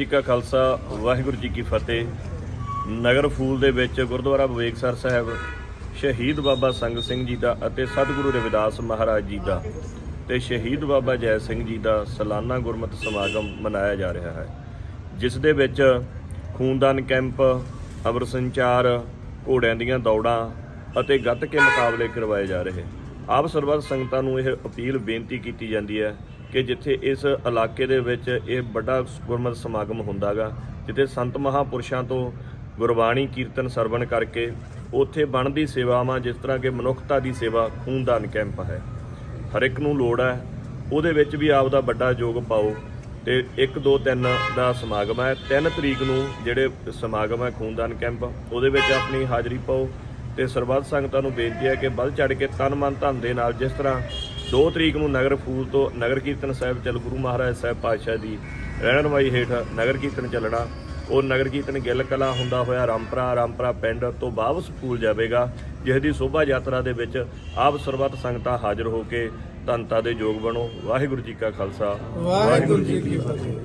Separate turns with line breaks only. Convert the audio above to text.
ਜੀ ਕਾ ਖਾਲਸਾ, ਵਾਹਿਗੁਰੂ ਜੀ ਕੀ ਫਤਿਹ। ਨਗਰ ਫੂਲ ਦੇ ਵਿੱਚ ਗੁਰਦੁਆਰਾ ਵਿਵੇਕਸਰ ਸਾਹਿਬ, ਸ਼ਹੀਦ ਬਾਬਾ ਸੰਗ ਸਿੰਘ ਜੀ ਦਾ ਅਤੇ ਸਤਿਗੁਰੂ ਰਵਿਦਾਸ ਮਹਾਰਾਜ ਜੀ ਦਾ ਤੇ ਸ਼ਹੀਦ ਬਾਬਾ ਜੈ ਸਿੰਘ ਜੀ ਦਾ ਸਾਲਾਨਾ ਗੁਰਮਤਿ ਸਮਾਗਮ ਮਨਾਇਆ ਜਾ ਰਿਹਾ ਹੈ, ਜਿਸ ਦੇ ਵਿੱਚ ਖੂਨਦਾਨ ਕੈਂਪ, ਅਮਰ ਸੰਚਾਰ, ਘੋੜਿਆਂ ਦੀਆਂ ਦੌੜਾਂ ਅਤੇ ਗੱਤਕੇ ਮੁਕਾਬਲੇ ਕਰਵਾਏ ਜਾ ਰਹੇ। ਆਪ ਸਰਬੱਤ ਸੰਗਤਾਂ ਨੂੰ ਇਹ ਅਪੀਲ ਬੇਨਤੀ ਕੀਤੀ ਜਾਂਦੀ ਹੈ ਕਿ ਜਿੱਥੇ ਇਸ ਇਲਾਕੇ ਦੇ ਵਿੱਚ ਇਹ ਵੱਡਾ ਗੁਰਮਤਿ ਸਮਾਗਮ ਹੁੰਦਾਗਾ, ਜਿੱਥੇ ਸੰਤ ਮਹਾਪੁਰਸ਼ਾਂ ਤੋਂ ਗੁਰਬਾਣੀ ਕੀਰਤਨ ਸਰਵਣ ਕਰਕੇ ਉੱਥੇ ਬਣਦੀ ਸੇਵਾਵਾਂ, ਜਿਸ ਤਰ੍ਹਾਂ ਕਿ ਮਨੁੱਖਤਾ ਦੀ ਸੇਵਾ, ਖੂਨਦਾਨ ਕੈਂਪ ਹੈ। ਹਰ ਇੱਕ ਨੂੰ ਲੋੜ ਹੈ, ਉਹਦੇ ਵਿੱਚ ਵੀ ਆਪ ਦਾ ਵੱਡਾ ਯੋਗ ਪਾਓ ਤੇ 1 2 3 ਦਾ ਸਮਾਗਮ ਹੈ। 3 ਤਰੀਕ ਨੂੰ ਜਿਹੜੇ ਸਮਾਗਮ ਹੈ, ਖੂਨਦਾਨ ਕੈਂਪ, ਉਹਦੇ ਵਿੱਚ ਆਪਣੀ ਹਾਜ਼ਰੀ ਪਾਓ ਤੇ ਸਰਬੱਤ ਸੰਗਤਾਂ ਨੂੰ ਬੇਨਤੀ ਹੈ ਕਿ ਵੱਧ ਚੜ ਕੇ ਤਨ ਮਨ ਧਨ ਦੇ ਨਾਲ ਜਿਸ ਤਰ੍ਹਾਂ 2 ਤਰੀਕ ਨੂੰ ਨਗਰ ਫੂਲ ਤੋਂ ਨਗਰ ਕੀਰਤਨ ਸਾਹਿਬ ਚੱਲ ਗੁਰੂ ਮਹਾਰਾਜ ਸਾਹਿਬ ਪਾਤਸ਼ਾਹ ਦੀ ਰਹਿਣਮਾਈ ਹੇਠ ਨਗਰ ਕੀਰਤਨ ਚੱਲਣਾ। ਉਹ ਨਗਰ ਕੀਰਤਨ ਗਿੱਲ ਕਲਾ ਹੁੰਦਾ ਹੋਇਆ ਰਾਮਪਰਾ ਰਾਮਪਰਾ ਪਿੰਡ ਤੋਂ ਵਾਪਸ ਫੂਲ ਜਾਵੇਗਾ, ਜਿਸ ਦੀ ਸ਼ੋਭਾ ਯਾਤਰਾ ਦੇ ਵਿੱਚ ਆਪ ਸਰਬੱਤ ਸੰਗਤਾਂ ਹਾਜ਼ਰ ਹੋ ਕੇ ਧੰਨਤਾ ਦੇ ਯੋਗ ਬਣੋ। ਵਾਹਿਗੁਰੂ ਜੀ ਕਾ ਖਾਲਸਾ।
ਵਾਹਿਗੁਰੂ ਜੀ ਕੀ ਫਤਿਹ।